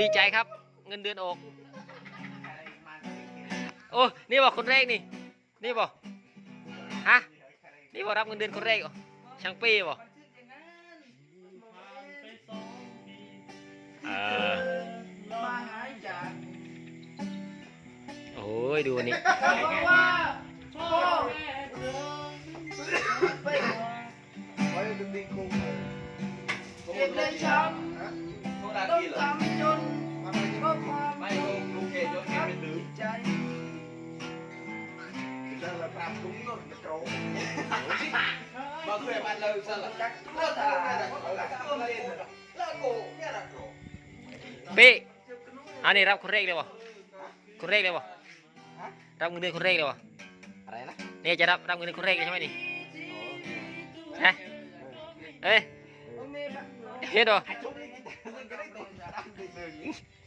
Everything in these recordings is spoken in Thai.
ดีใจครับ เงินเดือนออก โอ้นี่บอกคนแรกนี่ นี่บอกฮะนี่บอกรับเงินเดือนคนแรกเหรอช่างปีบอกโอ้ยดูนี่ไว้ดึงดีคงเจ็บเลยช้ำต้องทำจน ไร เพราะความ ไม่ลุงลุงเกศยกเกศเป็นลืม ใจ จะระดับตุ้งต้นกระโจม มาเคยมันเลยสลับจักเลิกทำอะไรก็เลิกเล่นเลิกโกเนี่ยนะโก ปีอันนี้รับคนแรกเลยวะคนแรกเลยวะรับเงินเดือนคนแรกเลยวะ อะไรนะ นี่จะรับรับเงินเดือนคนแรกเลยใช่ไหมนี่ฮะเอ้ยเฮ็ดเหรอ ลูกผู้จ๋า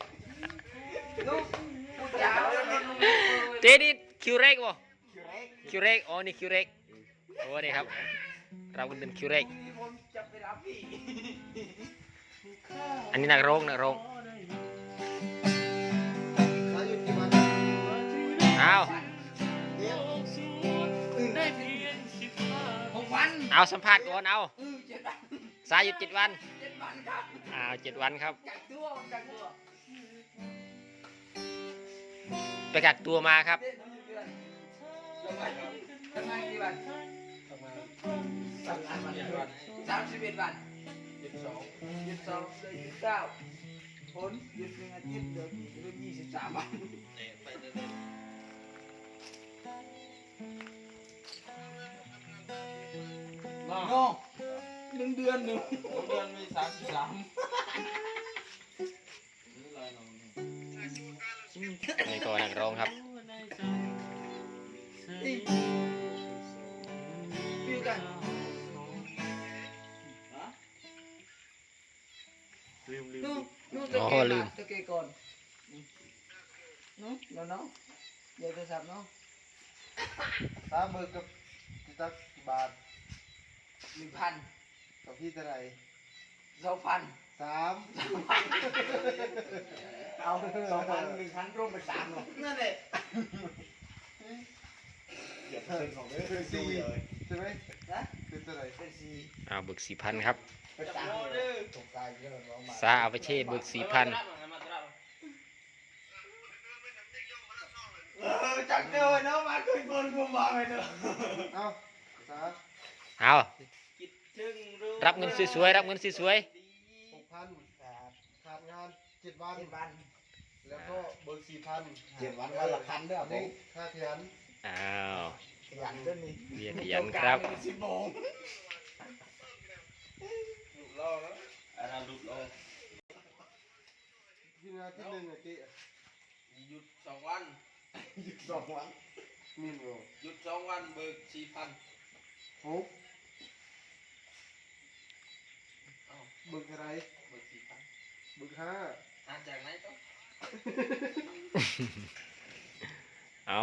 เจนี่คิวเร็กวะคิวเร็กอ๋อนี่คิวเร็กโอ้นี่ครับ เราเดินคิวเร็กอันนี้นักร้องนักร้องเอาเอาสัมผัสก่อนเอาสายหยุดเจ็ดวันเอาเจ็ดวันครับ ไปกักตัวมาครับนเดือนทำไมทำไมกี่วันทำงานสามสิบวันสามสิบเอ็ดวันยี่สิบสองหยุดสองเลยหยุดเก้าผลหยุดหนึ่งอาทิตย์เดือนเดือนยี่สิบสามวันเนี่ยไปเรื่องหนึ่งเดือนหนึ่ง เดือนมีสามสิบสาม นี่ก็นักร้องครับนี่พี่กันลืมลืมนู่นนู่นอ๋ตะอเกียบลืมตะเกียบก่อนนู่นเดี๋ยวน้องเดี๋ยวโทรศัพท์น้องสามมือกับกี่ตักกี่บาทหนึ่งพันกับพี่เท่าไหร่ สองพันสามเอาสองพันหนึ่งพันรวมเป็นสามหรอนั่นแหละคือสี่ใช่ไหมนะคือเท่าไหร่เป็นสี่เอาเบิกสี่พันครับเป็นสามตกใจเยอะน้องมาซาเอาไปเช่เบิกสี่พันเออจังเดียวเนาะมาคุยคนกูมาไปเนาะเอ้าสาเอาคิดถึง รู้รับเงินสวยๆรับเงินสวยหกพันขาดงานเจ็ดวันเจ็ดวัน แล้วก็เบิกสี่พันเจ็ดวันวันละพันด้วยอันนี้ค่าขยันๆอ้าวขยันด้วยนี่เรียนขยันครับสิบโมงลูกล่อแล้วอันนั้นลูกล่อที่งานที่หนึ่งอะกี้หยุดสองวันสองวันมีนโรหยุดสองวันเบิกสี่พันหกเบิกอะไรเบิกสี่พันเบิกห้าหาจากไหนก็เอา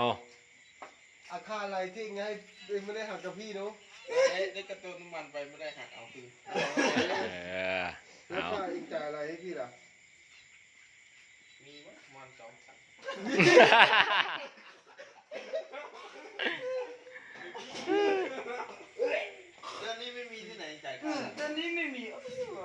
อาค่าอะไรที่ไงเองไม่ได้หักกับพี่เนาะได้ได้กระตุ้นน้ำมันไปไม่ได้หักเอาคืนเออแล้วเอาค่าเองจ่ายอะไรให้พี่ล่ะมีมั้ยมันสองพันเดือนนี้ไม่มีที่ไหนจ่ายอืค่ามตอนนี้ไม่มี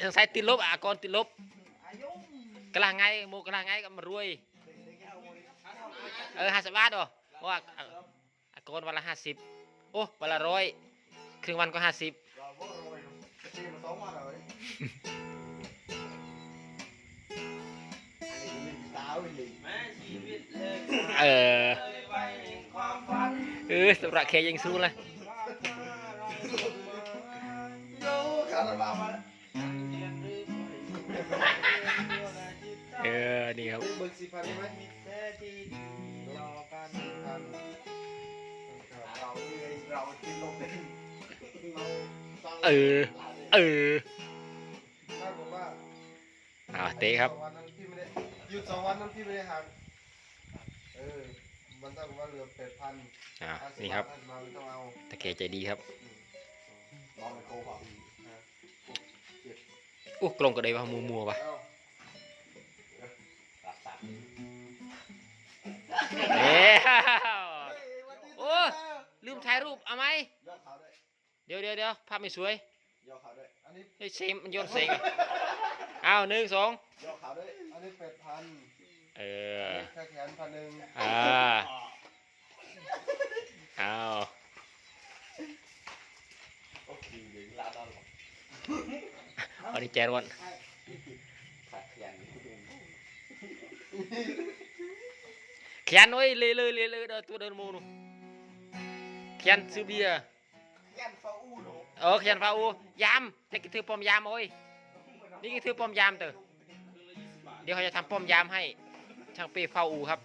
สาเซนแล้วก็กูโดยที่ตั้งตาเราผมรู้จะคืนบ้านนาอากอนเอ็มคืออนาคอนดาวอะคนเบิกสุงไม้เองซอลบัวเองซอลพีซอลพีบาทเขาเคยได้เคยทำลูกยังใส่ติดลบอะก่อนติดลบกลังไงโมกลังไงก็มารวยเออห้าสิบบาทเหรอเพราะว่าอะอะก่อนวันละห้าสิบโอ้วันละร้อยครึ่งวันก็ห้าสิบเราก็รวยตีมาสองวันเลยตาวิ่งหนีแม่ชีวิตเลยเออเลยไว้ในความฝันเออสำหรับเคยังสู้เลย เรียนรู้ครับเบิกสี่พันใช่ไหมแท้ที่รอกันพันเราที่เราที่ลงเป็นเราสร้างเออ เออถ้าผมว่าอ่าเตะครับสองวันนั้นพี่ไม่ได้หยุดสองวันนั้นพี่ไม่ได้หักเออมันต้องว่าเหลือแปดพันอ่านี่ครับมาไม่ต้องเอาตะเกใจดีครับลองไปโกหก อู้กลงก็ได้ว่ามัวมัวๆวะเอารักษาเอ้ยเฮ้ยวันนี้โอ้ลืมถ่ายรูปเอาไหมยอดเขาด้วยเดี๋ยวเดี๋ยวเดี๋ยวภาพไม่สวยยอดเขาด้วยอันนี้เฮ้ยเซมมันโยนเสงอะอ้าวหนึ่งสองยอดเขาด้วยอันนี้แปดพันเออแค่แขนพันหนึ่งอ่าอ้าว โอเคเดี๋ยวลาดอน อั นี้แจรวนขาดยันเขียนไว้เลยเลยเลยเลยเดินตัวเดินมูนูเขียนซื้อเบียร์ยันฟาอูนูเออเขียนฟาอูยามแต่กิถือปอมยามโอ้ยนี่กิถือปอมยามเตอเดี๋ยวเขาจะทำปอมยามให้ช่างเป้เฝ้าอูครับ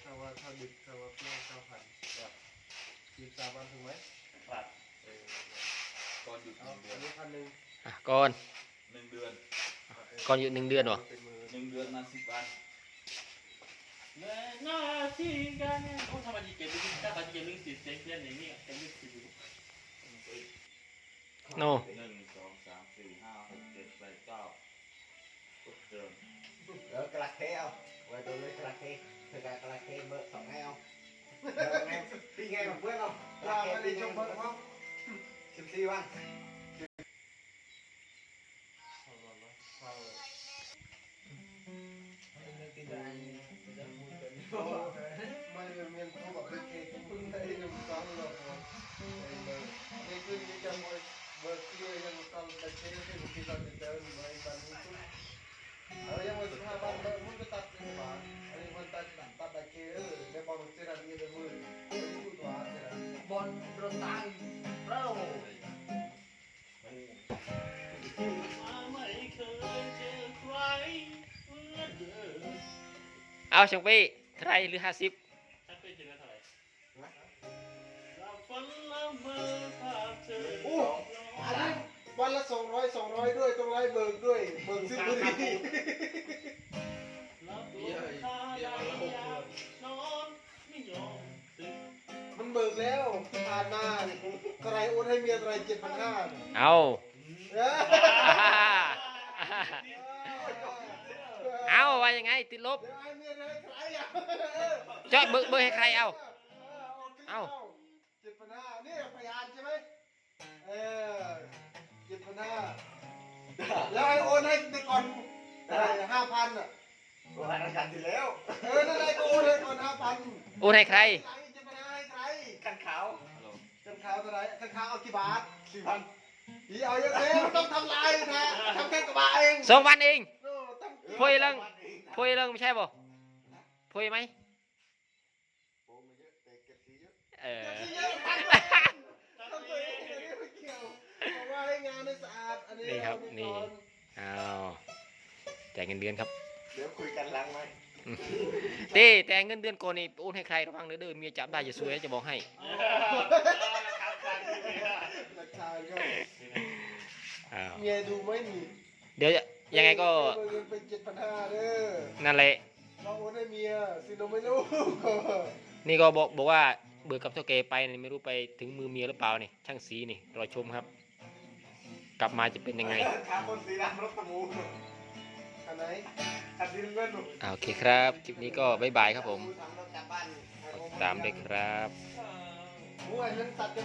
เข้าว่าถ้าดึกถ้าว่าเปรี้ยวเก้าพันครับสิบสามวันถูกไหมครับเออก่อนหยุดหเอานึ่งเดือนอันนี้พันหนึ่งอะก่อนหนึ่งเดือนก่อนอยู่หนึ่งเดือนวะเป็นมือหนึ่งเดือนมาสิบวันหน้าที่การงานเขาทำอะไรเก็บเรื่องถ้าเขาจะเก็บเรื่องสิทธิ์เซ็กเรื่องอย่างนี้เก็บเรื่องสิทธิ์โน่หนึ่งสองสามสี่ห้าหกเจ็ดแปดเก้าเดือนเออกระเคเอาไว้ตัวเลยกระเคเธอกระเคเบอร์สองไงเอาไงปีไงกับเพื่อนเอากระเค ไม่ปีได้ไงชมกับเพิ่เพื่มอนเขาสิบสี่วันไม่เป็นเมียนเขาบอกเป็นเค้กพึ่งได้หนึ่งสองหร เอาช่างเป้เท่าไหรหรือห้าสิบถ้าเป็นจริงแล้วเท่าไหร่เราฝันละเมอภาพเธอโอ้อันนี้วันละสองร้อยสองร้อยด้วยต้องไล่เบิร์ดด้วยเบิร์ดซื้อบุหรี่รับลมคาลายยานอนไม่ยอมตื่นมันเบิกแล้วผ่านมาใครโอนให้เมียอะไรเจ็ดพันห้าเอาเอาว่า ยังไง ติดลบเดี๋ยวให้เมียให้ใครอะจอยเบอร์เบอร์ให้ใครเอา เอาเจ็ดพันห้านี่พยานใช่ไหมเออเจ็ดพันห้าแล้วให้โอนให้แต่ก่อนห้าพันอะตัวรายการที่แล้ว เออ นั่นแหละก็โอนให้ก่อนห้าพันโอนให้ใครเจ็ดพันห้าให้ใครกันขาวกันขาวเท่าไหร่กันขาวเอากี่บาทสี่พันอีเอาเยอะเลยมันต้องทำลายนะทำแค่กระบะเองสองวันเองโอ้ ต้องพวยเรื่องพวยเรื่องไม่ใช่ป่ะพวยไหมโอ้ไม่เยอะแต่เก็บสีเยอะเออเยอะมากทำตัวเองไม่เกี่ยวเพราะว่าให้งานให้สะอาดอันนี้นี่ครับเอานี่ก่อนเอาจ่ายเงินเดือนครับเดี๋ยวคุยกันหลังไหมเต้แต่เงินเดือนก่อนนี่โอนให้ใครระวังเด้อเด้อเมียจับได้จะสวยจะบอกให้หลักฐานก็อ้าวเมียดูไหมนี่เดี๋ ยวยังไงก็เงินเป็นเจ็ดพันห้าเด้อนั่นแหละเราโอนให้เมียสิโนไม่รู้นี่ก็บอกบอกว่าเบิกกับเท่าแกไปนี่ไม่รู้ไปถึงมือเมียหรือเปล่านี่ช่างสีนี่รอชมครับ กลับมาจะเป็นยังไงขาคนสีดำรถตะมูอันไหนขัดดินเงินหนูอ่าโอเคครับคลิปนี้ก็บ๊ายบายครับผมทำรถกลับบ้านกดติดตามด้วยครับโอ้ยนั้นตัดกัน